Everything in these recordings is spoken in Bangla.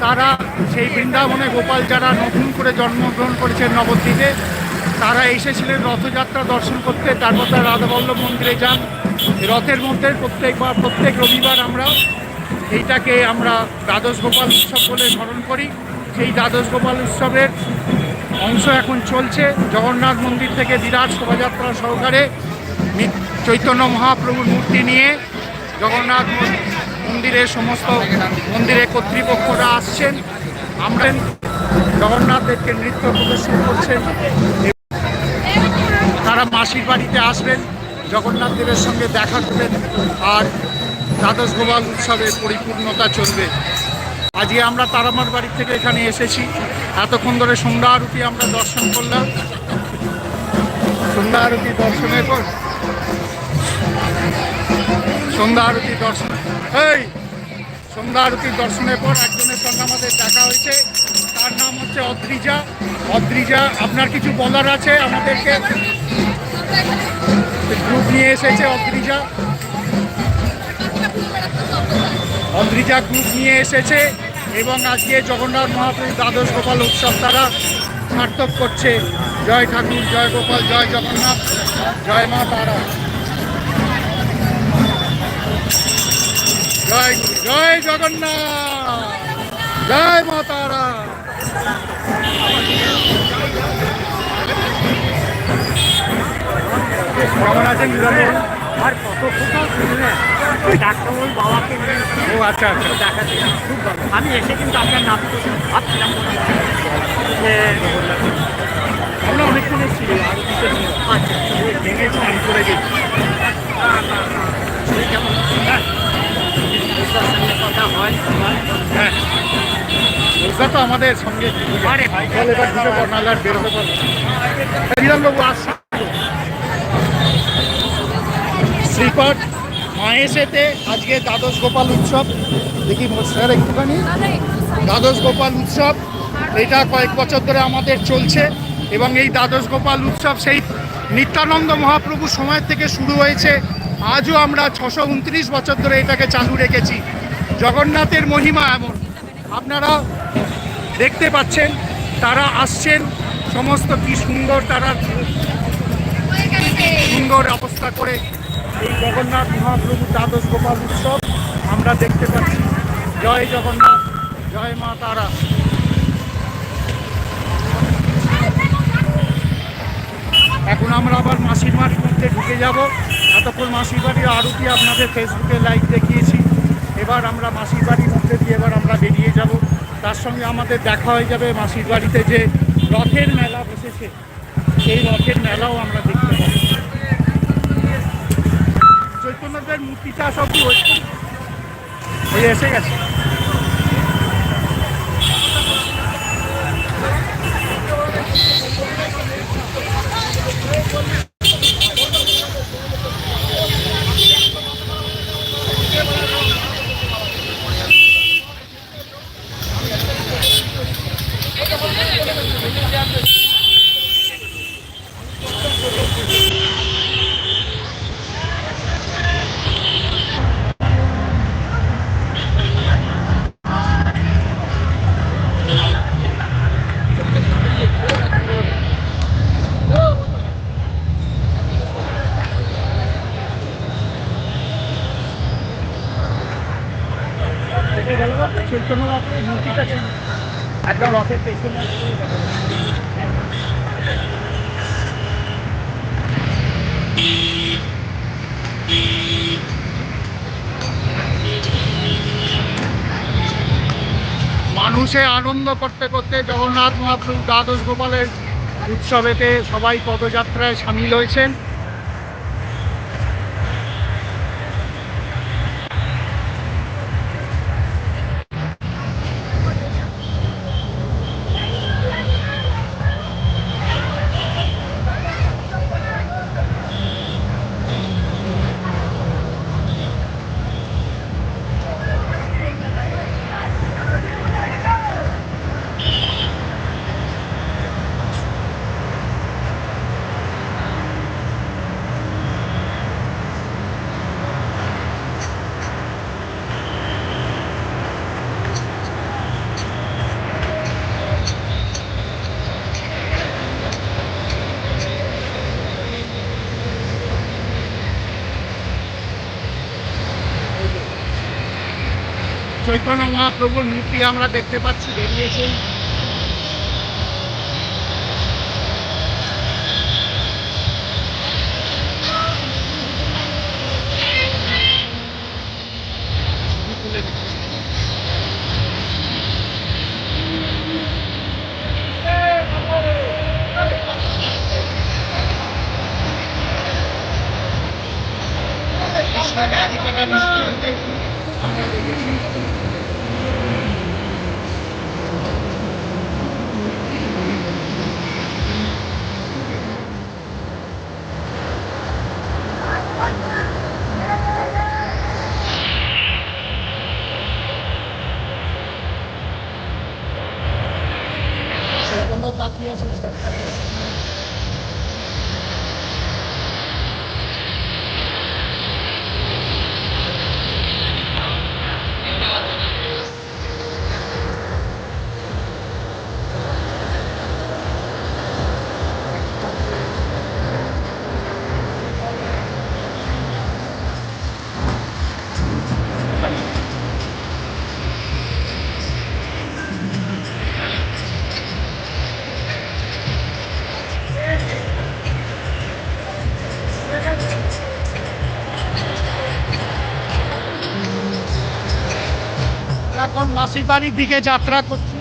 তারা সেই বৃন্দাবনে গোপাল যারা নতুন করে জন্মগ্রহণ করেছেন নবদ্বীপে, তারা এসেছিলেন রথযাত্রা দর্শন করতে। তারপর তারা রাধাবল্লভ মন্দিরে যান। রথের মধ্যে প্রত্যেকবার, প্রত্যেক রবিবার আমরা এইটাকে আমরা দ্বাদশ গোপাল উৎসব বলে স্মরণ করি। সেই দ্বাদশ গোপাল উৎসবের অংশ এখন চলছে। জগন্নাথ মন্দির থেকে বিরাট শোভাযাত্রা সহকারে চৈতন্য মহাপ্রভুর মূর্তি নিয়ে জগন্নাথ মন- মন্দিরের সমস্ত মন্দিরে কর্তৃপক্ষরা আসছেন আমরা জগন্নাথ দেবকে নৃত্য প্রদর্শন করছেন। তারা মাসির বাড়িতে আসবেন, জগন্নাথ দেবের সঙ্গে দেখা করবেন, আর দ্বাদশ গোপাল উৎসবের পরিপূর্ণতা চলবে। আজকে আমরা তারামার বাড়ি থেকে এখানে এসেছি। এতক্ষণ ধরে সন্ধ্যা আরতি আমরা দর্শন করলাম। সন্ধ্যা আরতি দর্শনের পর সন্ধ্যা আরতি দর্শন এই, সন্ধ্যা আরতি দর্শনের পর একজনের সঙ্গে আমাদের দেখা হয়েছে। তার নাম হচ্ছে অদ্রিজা। অদ্রিজা, আপনার কিছু বলার আছে আমাদেরকে? গ্রুপ নিয়ে এসেছে অদ্রিজা। অদ্রিজা গ্রুপ নিয়ে এসেছে এবং আজকে জগন্নাথ মহাপ্রভু দ্বাদশ গোপাল উৎসব তারা সার্থক করছে। জয় ঠাকুর, জয় গোপাল, জয় জগন্নাথ, জয় মা তারা। জয় জয় জগন্নাথ। জয় মা তারা। কেমন আছেন আর কত কোথাও শুনলেন ডাক্তারবাবুর বাবাকে ও আচ্ছা আচ্ছা। দেখাতে খুব ভালো আমি এসে কিন্তু আপনার নাম ভাবছিলাম। আমরা অনেকক্ষণ এসেছি আর। আচ্ছা। ভেঙে করে গেছি। হয় হ্যাঁ তো আমাদের সঙ্গে। বিধানবাবু আসছে আজকে দ্বাদশ গোপাল উৎসব দেখি স্যার একটুখানি দ্বাদশ গোপাল উৎসব এটা কয়েক বছর ধরে আমাদের চলছে এবং এই দ্বাদশ গোপাল উৎসব সেই নিত্যানন্দ মহাপ্রভু সময় থেকে শুরু হয়েছে আজও আমরা ছশো উনত্রিশ বছর ধরে এটাকে চালু রেখেছি জগন্নাথের মহিমা এমন। আপনারা দেখতে পাচ্ছেন, তারা আসছেন, সমস্ত কি সুন্দর তারা সুন্দর অবস্থা করে এই জগন্নাথ মহাপ্রভু দ্বাদশ গোপাল উৎসব আমরা দেখতে পাচ্ছি। জয় জগন্নাথ, জয় মা তারা। এখন আমরা আবার মাসির বাড়ির মধ্যে ঢুকে যাব। এতক্ষণ মাসির বাড়ির আরতি আপনাদের ফেসবুকে লাইভ দেখিয়েছি। এবার আমরা মাসির বাড়ির মধ্যে দিয়ে এবার আমরা বেরিয়ে যাব। তার সঙ্গে আমাদের দেখা হয়ে যাবে মাসির বাড়িতে যে রথের মেলা বসেছে। সেই রথের মেলাও আমরা দেখতে পাবো। চৈতন্যদের মূর্তিটা সব এসে গেছে। মানুষে আনন্দ করতে করতে জগন্নাথ মহাপ্রভু দ্বাদশ গোপালের উৎসবেতে সবাই পদযাত্রায় সামিল হয়েছেন। চৈতন্য মহাপ্রভুর মূর্তি আমরা দেখতে পাচ্ছি বেরিয়েছে এখন বাড়ির দিকে যাত্রা করছি।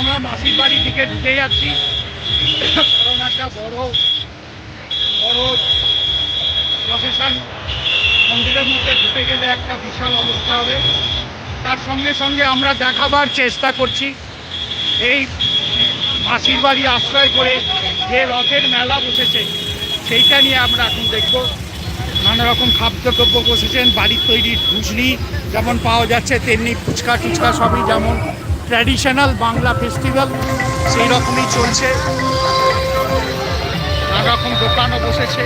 আমরা মাসির বাড়ির দিকে ঢুকে যাচ্ছি। কারণ একটা বড় বড় প্রসেশন মন্দিরের মধ্যে ঢুকে গেলে একটা বিশাল অবস্থা হবে। তার সঙ্গে সঙ্গে আমরা দেখাবার চেষ্টা করছি। এই মাসির বাড়ি আশ্রয় করে যে রথের মেলা বসেছে, সেইটা নিয়ে আমরা এখন দেখব। নানা রকম খাদ্যদ্রব্য বসেছেন, বাড়ির তৈরি ঢুসনি যেমন পাওয়া যাচ্ছে, তেমনি ফুচকা টুচকা সবই যেমন ট্র্যাডিশনাল বাংলা ফেস্টিভ্যাল সেই রকমই চলছে। নানা রকম দোকানও বসেছে,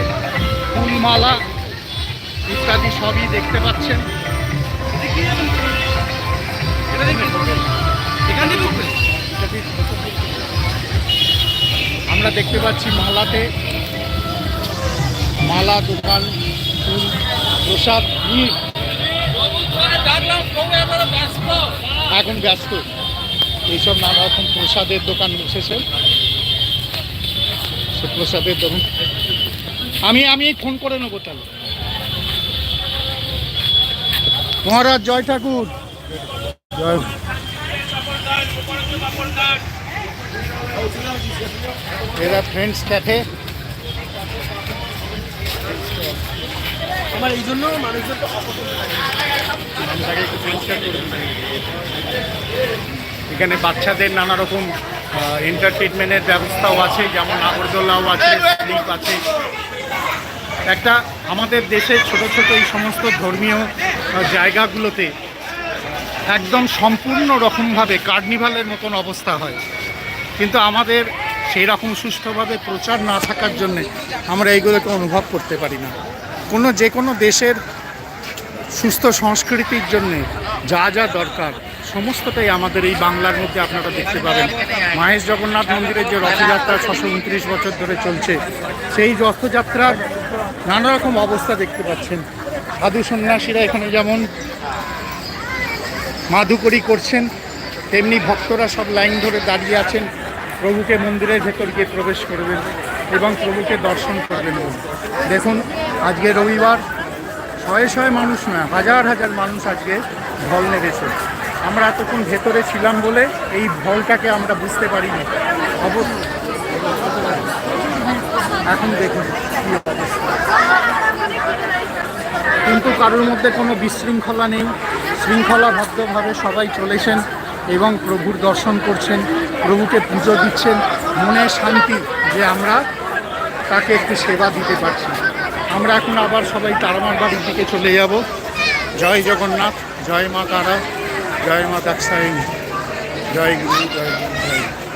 ফুলমালা ইত্যাদি সবই দেখতে পাচ্ছেন। আমরা দেখতে পাচ্ছি মালাতে। মালা, দোকান, ফুল, প্রসাদ এখন ব্যস্ত। এইসব নানা রকম প্রসাদের দোকান বসেছে। সে প্রসাদের দোকান। আমি আমি ফোন করে নেব তাহলে। মহারাজ জয় ঠাকুর। জয়। এরা ফ্রেন্ডস ক্যাফে আমার এই জন্য মানুষজন এখানে বাচ্চাদের নানা রকম এন্টারটেনমেন্টের ব্যবস্থাও আছে, যেমন নাগরদোলাও আছে আছে। একটা আমাদের দেশের ছোট ছোট এই সমস্ত ধর্মীয় জায়গাগুলোতে একদম সম্পূর্ণ রকমভাবে কার্নিভালের মতন অবস্থা হয়। কিন্তু আমাদের সেই রকম সুষ্ঠুভাবে প্রচার না থাকার জন্যে আমরা এইগুলোকে অনুভব করতে পারি না। কোনো যে কোনো দেশের সুস্থ সংস্কৃতির জন্যে যা যা দরকার সমস্তটাই আমাদের এই বাংলার মধ্যে আপনারা দেখতে পাবেন। মাহেশ জগন্নাথ মন্দিরের যে রথযাত্রা ছশো উনত্রিশ বছর ধরে চলছে, সেই রথযাত্রার নানা রকম অবস্থা দেখতে পাচ্ছেন। সাধু সন্ন্যাসীরা এখানে যেমন মাধুকরী করছেন, তেমনি ভক্তরা সব লাইন ধরে দাঁড়িয়ে আছেন। প্রভুকে মন্দিরের ভেতর গিয়ে প্রবেশ করবেন এবং প্রভুকে দর্শন করবেন। দেখুন, আজকে রবিবার। শয়ে শয়ে মানুষ না হাজার হাজার মানুষ আজকে ঢল নেমেছে আমরা এতক্ষণ ভেতরে ছিলাম বলে এই ভলটাকে আমরা বুঝতে পারিনি। অবশ্য এখন দেখুন কিন্তু কারোর মধ্যে কোনো বিশৃঙ্খলা নেই। শৃঙ্খলাবদ্ধভাবে সবাই চলেছেন এবং প্রভুর দর্শন করছেন, প্রভুকে পুজো দিচ্ছেন। মনে শান্তি যে আমরা তাকে একটু সেবা দিতে পারছি। আমরা এখন আবার সবাই তারামার বাড়ির দিকে চলে যাব। জয় জগন্নাথ, জয় মা তারা। জয় মা দাক্ষায়ণী জয় গুরু জয় গুরু জয়।